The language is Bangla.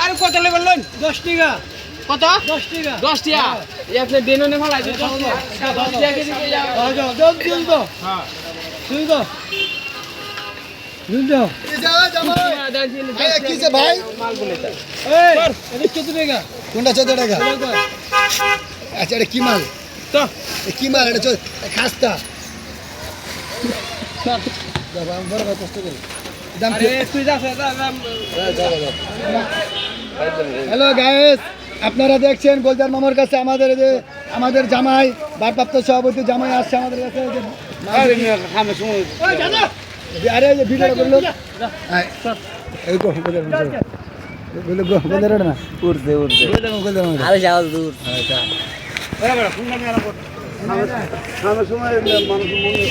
আরে কত দশ টাকা। কত? দশ টাকা। দশ আপনি দিনও দশ দশ কোনটা চোদ্দ টাকা? আচ্ছা এটা কি মাল? তো। কি মাল? এটা খাস্তা। হ্যালো গায়েস আপনারা দেখছেন গোলজার মামার কাছে আমাদের যে আমাদের জামাই ভারপ্রাপ্ত সভাপতি জামাই আসছে আমাদের কাছে। আরে যে ভিডিও করল। এই না আরে দূর। সময় মানুষ মনে।